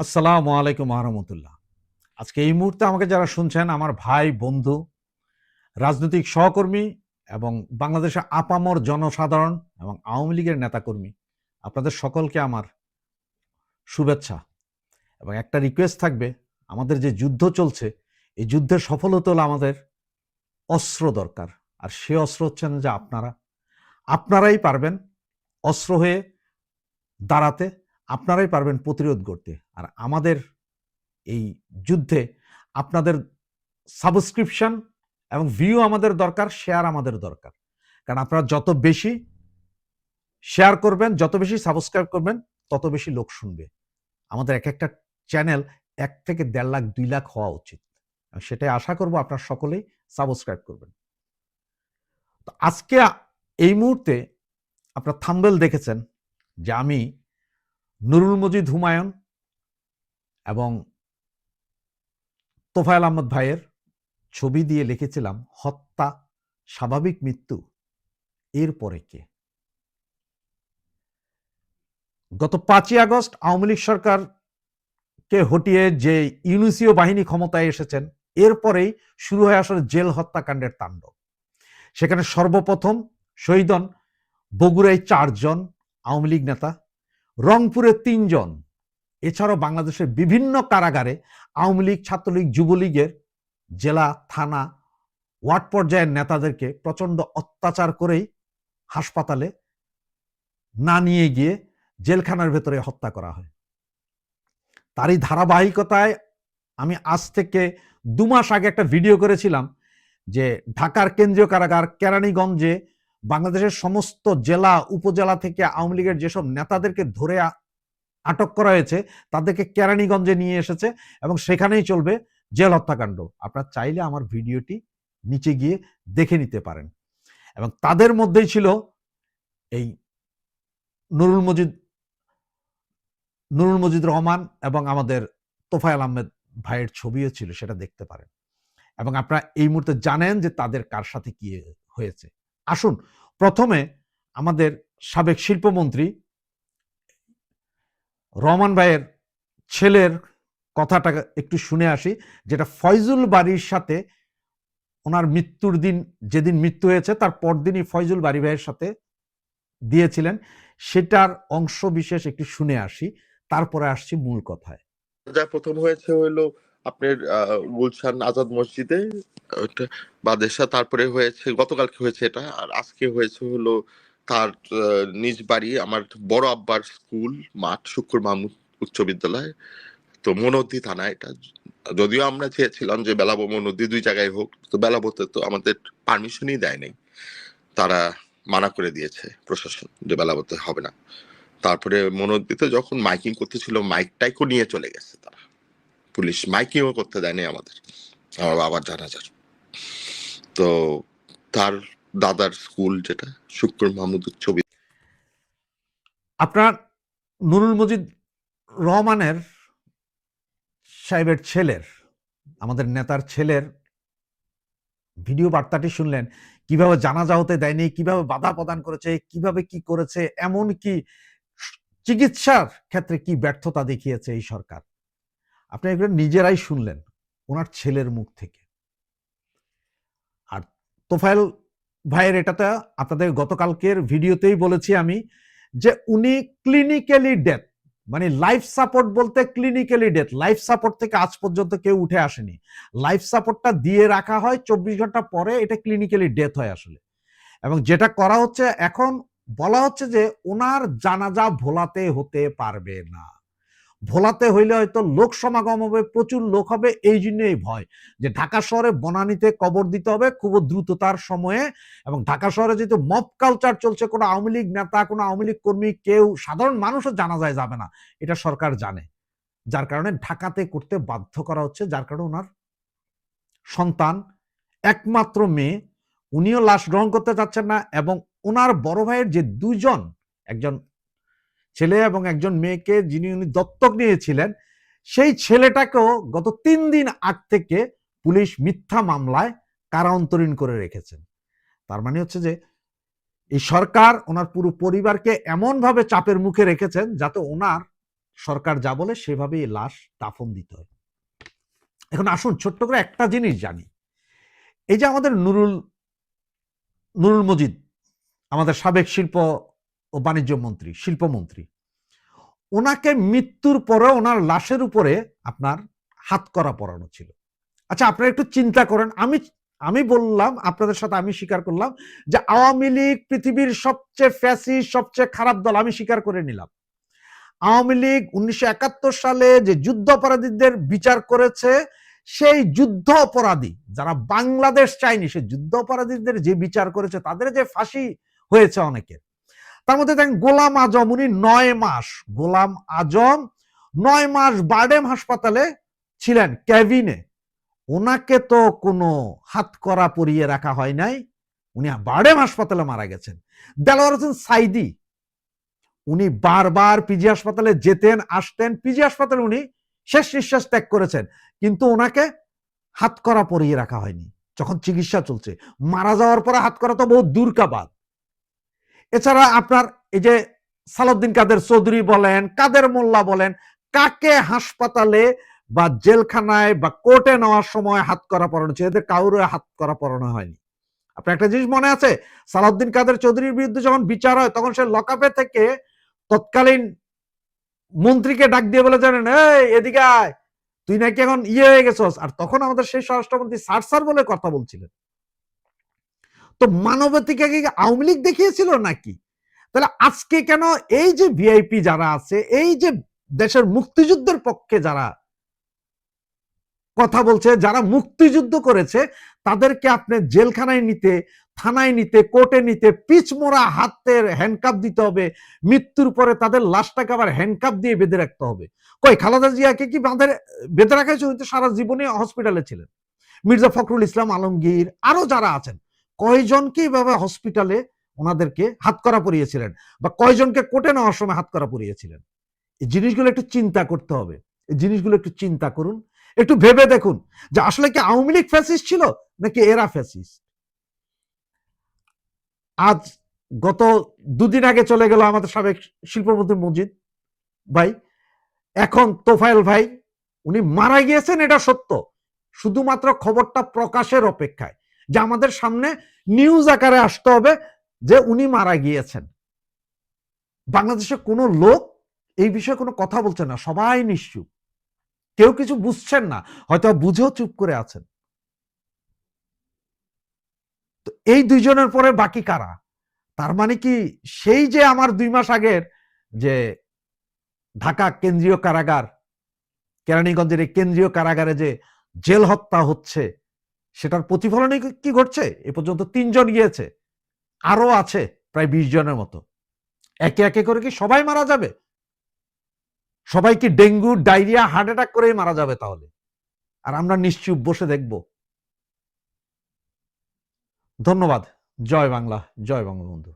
আসসালামু আলাইকুম আহমতুল্লাহ আজকে এই মুহূর্তে আমাকে যারা শুনছেন, আমার ভাই, বন্ধু, রাজনৈতিক সহকর্মী এবং বাংলাদেশের আপামর জনসাধারণ এবং আওয়ামী লীগের নেতাকর্মী, আপনাদের সকলকে আমার শুভেচ্ছা। এবং একটা রিকোয়েস্ট থাকবে, আমাদের যে যুদ্ধ চলছে, এই যুদ্ধের সফল হতে হলে আমাদের অস্ত্র দরকার। আর সে অস্ত্র হচ্ছেন যে আপনারা। আপনারাই পারবেন অস্ত্র হয়ে দাঁড়াতে আপনারাই পারবেন প্রতিরোধ করতে আর আমাদের এই যুদ্ধে আপনাদের সাবস্ক্রিপশন এবং ভিউ আমাদের দরকার শেয়ার আমাদের দরকার। কারণ আপনারা যত বেশি শেয়ার করবেন, যত বেশি সাবস্ক্রাইব করবেন, তত বেশি লোক শুনবে। আমাদের এক একটা চ্যানেল এক থেকে দেড় লাখ, দুই লাখ হওয়া উচিত। সেটাই আশা করব আপনার সকলেই সাবস্ক্রাইব করবেন। তো আজকে এই মুহূর্তে আপনার থাম্বেল দেখেছেন যে আমি নুরুল মজিদ হুমায়ুন এবং তোফায়েল আহমদ ভাইয়ের ছবি দিয়ে লিখেছিলাম, হত্যা, স্বাভাবিক মৃত্যু এরপরে কে? গত পাঁচই আগস্ট আওয়ামী লীগ সরকারকে হটিয়ে যে ইউনিসিও বাহিনী ক্ষমতায় এসেছেন এরপরেই শুরু হয়ে আসলে জেল হত্যাকাণ্ডের তাণ্ডব। সেখানে সর্বপ্রথম শহীদন বগুড়ায় চারজন আওয়ামী লীগ নেতা রংপুরে তিনজন। এছাড়াও বাংলাদেশের বিভিন্ন কারাগারে আওয়ামী লীগ, ছাত্রলীগ, যুবলীগের জেলা, থানা, ওয়ার্ড পর্যায়ের নেতাদেরকে প্রচণ্ড অত্যাচার করেই হাসপাতালে না নিয়ে গিয়ে জেলখানার ভেতরে হত্যা করা হয়। তারই ধারাবাহিকতায় আমি আজ থেকে দু মাস আগে একটা ভিডিও করেছিলাম যে ঢাকার কেন্দ্রীয় কারাগার কেরানীগঞ্জে বাংলাদেশের সমস্ত জেলা, উপজেলা থেকে আওয়ামী লীগের যেসব নেতাদেরকে ধরে আটক করা হয়েছে, তাদেরকে কেরানীগঞ্জে নিয়ে এসেছে এবং সেখানেই চলবে জেল হত্যাকাণ্ড। আপনারা চাইলে আমার ভিডিওটি নিচে গিয়ে দেখে নিতে পারেন। এবং তাদের মধ্যেই ছিল এই নুরুল মজিদ নুরুল মজিদ রহমান এবং আমাদের তোফায়েল আহমেদ ভাইয়ের ছবিও ছিল, সেটা দেখতে পারেন। এবং আপনারা এই মুহূর্তে জানেন যে তাদের কার সাথে কি হয়েছে। আসুন, প্রথমে আমাদের সাবেক শিল্পমন্ত্রী রহমান ভাইয়ের ছেলের কথাটা একটু শুনে আসি, যেটা ফয়জুল বাড়ির সাথে ওনার মৃত্যুর দিন, যেদিন মৃত্যু হয়েছে, তার পরদিনই ফয়জুল বাড়ি ভাইয়ের সাথে দিয়েছিলেন। সেটার অংশ বিশেষ একটু শুনে আসি, তারপরে আসছি মূল কথায়। যা প্রথম হয়েছে হলো আপনার গুলশান আজাদ মসজিদে বাদেশা তারপরে হয়েছে, গতকালকে হয়েছে এটা, আর আজকে হয়েছে হলো তার নিজ বাড়ি, আমার বড় আব্বার স্কুল, মাঠ শুক্র মাহমুদ উচ্চ বিদ্যালয়, তো মনোদ্দি থানা এটা, যদিও আমরা চেয়েছিলাম যে বেলাবো মনোদ্দি দুই জায়গায় হোক, তো বেলাবোতে তো আমাদের পারমিশনই দেয় নাই, তারা মানা করে দিয়েছে প্রশাসন যে বেলাবোতে হবে না, তারপরে মনোদ্দিতে যখন মাইকিং করতেছিল মাইক টাইকও নিয়ে চলে গেছে তারা। পুলিশ মাইকিংও করতে দেয়নি আমাদের। আমার বাবার জানাজার। তো তার দাদার স্কুল যেটা শুক্র মাহমুদ উচ্চ বিদ্যালয়, আপনার নুরুল মজিদ রহমানের সাহেবের ছেলের আমাদের নেতার ছেলের ভিডিও বার্তাটি শুনলেন। কীভাবে জানাজা হতে দেয়নি কীভাবে বাধা প্রদান করেছে কীভাবে কি করেছে এমন কি চিকিৎসার ক্ষেত্রে কি ব্যর্থতা দেখিয়েছে এই সরকার? আপনি এগুলো নিজেরাই শুনলেন ওনার ছেলের মুখ থেকে। আর তোফায়েল ভাইয়ের এটাতে আপনাদের গতকালকের ভিডিওতেই বলেছি আমি যে উনি ক্লিনিক্যালি ডেথ মানে লাইফ সাপোর্ট বলতে ক্লিনিক্যালি ডেথ লাইফ সাপোর্ট থেকে আজ পর্যন্ত কেউ উঠে আসেনি। লাইফ সাপোর্টটা দিয়ে রাখা হয় চব্বিশ ঘণ্টা পরে এটা ক্লিনিক্যালি ডেথ হয় আসলে। এবং যেটা করা হচ্ছে এখন বলা হচ্ছে যে ওনার জানাজা ভোলাতে হতে পারবে না। ভোলাতে হইলে হয়তো লোক সমাগম হবে, প্রচুর লোক হবে, এই জন্যই ভয় যে ঢাকা শহরে বনানীতে কবর দিতে হবে খুব দ্রুততার সময়ে এবং ঢাকা শহরে যেহেতু মব কালচার চলছে, কোনো আওয়ামী লীগ নেতা, কোনো আওয়ামী লীগ কর্মী, কেউ, সাধারণ মানুষও জানা যায় যাবে না। এটা সরকার জানে। যার কারণে ঢাকাতে করতে বাধ্য করা হচ্ছে, যার কারণে ওনার সন্তান একমাত্র মেয়ে, উনিও লাশ গ্রহণ করতে চাচ্ছেন না এবং ওনার বড় ভাইয়ের যে দুজন একজন ছেলে এবং একজন মেয়েকে যিনি উনি দত্তক নিয়েছিলেন, সেই ছেলেটাকেও গত তিন দিন আগ থেকে পুলিশ মিথ্যা মামলায় কারান্তরীণ করে রেখেছেন। তার মানে হচ্ছে যে, এই সরকার ওনার পুরো পরিবারকে এমন ভাবে চাপের মুখে রেখেছেন যাতে ওনার সরকার যা বলে সেভাবেই লাশ দাফন দিতে হয়। এখন আসুন ছোট্ট করে একটা জিনিস জানি। এই যে আমাদের নুরুল নুরুল মজিদ, আমাদের সাবেক শিল্প ও বাণিজ্য মন্ত্রী শিল্পমন্ত্রী ওনাকে মৃত্যুর পরে ওনার লাশের উপরে আপনার হাত করা পরানো ছিল। আচ্ছা আপনারা একটু চিন্তা করেন। আমি আমি বললাম, আপনাদের সাথে আমি স্বীকার করলাম যে আওয়ামী লীগ পৃথিবীর সবচেয়ে ফ্যাসি সবচেয়ে খারাপ দল আমি স্বীকার করে নিলাম। আওয়ামী লীগ উনিশশো একাত্তর সালে যে যুদ্ধ অপরাধীদের বিচার করেছে, সেই যুদ্ধ অপরাধী, যারা বাংলাদেশ চায়নি, সেই যুদ্ধ অপরাধীদের যে বিচার করেছে, তাদের যে ফাঁসি হয়েছে অনেকের তার মধ্যে দেখেন গোলাম আজম, উনি নয় মাস, গোলাম আজম নয় মাস বার্ডেম হাসপাতালে ছিলেন ক্যাবিনে। ওনাকে তো কোনো হাত করা পরিয়ে রাখা হয় নাই। উনি বার্ডেম হাসপাতালে মারা গেছেন। দেলোয়ার হোসেন সাইদি, উনি বারবার পিজি হাসপাতালে যেতেন, আসতেন। পিজি হাসপাতালে উনি শেষ নিঃশ্বাস ত্যাগ করেছেন। কিন্তু ওনাকে হাত করা পরিয়ে রাখা হয়নি। যখন চিকিৎসা চলছে, মারা যাওয়ার পরে হাত করা তো বহু দূর কাবাদ। এছাড়া আপনার এই যে সালাউদ্দিন কাদের চৌধুরী বলেন, কাদের মোল্লা বলেন, কাকে হাসপাতালে বা জেলখানায় বা কোর্টে নেওয়ার সময় হাত করা পড়ানো ছিল এদের কাউরে হাত করা পড়ানো হয়নি। আপনার একটা জিনিস মনে আছে? সালাউদ্দিন কাদের চৌধুরীর বিরুদ্ধে যখন বিচার হয়, তখন সে লকআপে থেকে তৎকালীন মন্ত্রীকে ডাক দিয়ে বলে জানেন, এই, এদিকে তুই নাকি এখন ইয়ে হয়ে গেছস। আর তখন আমাদের সেই স্বরাষ্ট্রমন্ত্রী স্যার স্যার বলে কথা বলছিলেন। তো মানবাধিকার কি আওয়ামী লীগ দেখিয়েছিল নাকি? তাহলে আজকে কেন এই যে ভিআইপি যারা আছে, এই যে দেশের মুক্তিযুদ্ধের পক্ষে যারা কথা বলছে, যারা মুক্তিযুদ্ধ করেছে, তাদেরকে আপনি জেলখানায় নিতে, থানায় নিতে, কোর্টে নিতে পিচমোড়া হাতের হ্যান্ডকাপ দিতে হবে, মৃত্যুর পরে তাদের লাশটাকে আবার হ্যান্ডকাপ দিয়ে বেঁধে রাখতে হবে। কই, খালেদা জিয়াকে কি বাঁধে, বেঁধে রাখা হয়েছে? সারা জীবনে হসপিটালে ছিলেন। মির্জা ফখরুল ইসলাম আলমগীর, আরও যারা আছেন। কয়জনকে এইভাবে হসপিটালে ওনাদেরকে হাত করা পরিয়েছিলেন? বা কয়জনকে কোর্টে নেওয়ার সময় হাত করা পরিয়েছিলেন? এই জিনিসগুলো একটু চিন্তা করতে হবে। এই জিনিসগুলো একটু চিন্তা করুন। একটু ভেবে দেখুন যে আসলে কি আওয়ামী লীগ ফ্যাসিস্ট ছিল নাকি এরা ফ্যাসিস্ট আজ গত দুদিন আগে চলে গেল আমাদের সাবেক শিল্পমন্ত্রী মজিদ ভাই। এখন তোফায়েল ভাই, উনি মারা গিয়েছেন, এটা সত্য। শুধুমাত্র খবরটা প্রকাশের অপেক্ষায়। যে আমাদের সামনে নিউজ আকারে আসতে হবে যে উনি মারা গিয়েছেন। বাংলাদেশে কোনো লোক এই বিষয়ে কোনো কথা বলছে না, সবাই নিশ্চুপ। কেউ কিছু বুঝছেন না, হয়তো বুঝেও চুপ করে আছেন। তো এই দুইজনের পরে বাকি কারা? তার মানে কি সেই যে আমার দুই মাস আগের যে ঢাকা কেন্দ্রীয় কারাগার, কেরানীগঞ্জের এই কেন্দ্রীয় কারাগারে যে জেল হত্যা হচ্ছে সেটার প্রতিফলনে কি ঘটছে? এ পর্যন্ত তিনজন গিয়েছে। আরও আছে প্রায় বিশ জনের মতো। একে একে করে কি সবাই মারা যাবে? সবাই কি ডেঙ্গু, ডায়রিয়া, হার্ট অ্যাটাক করেই মারা যাবে তাহলে? আর আমরা নিশ্চুপ বসে দেখব। ধন্যবাদ। জয় বাংলা, জয় বঙ্গবন্ধু।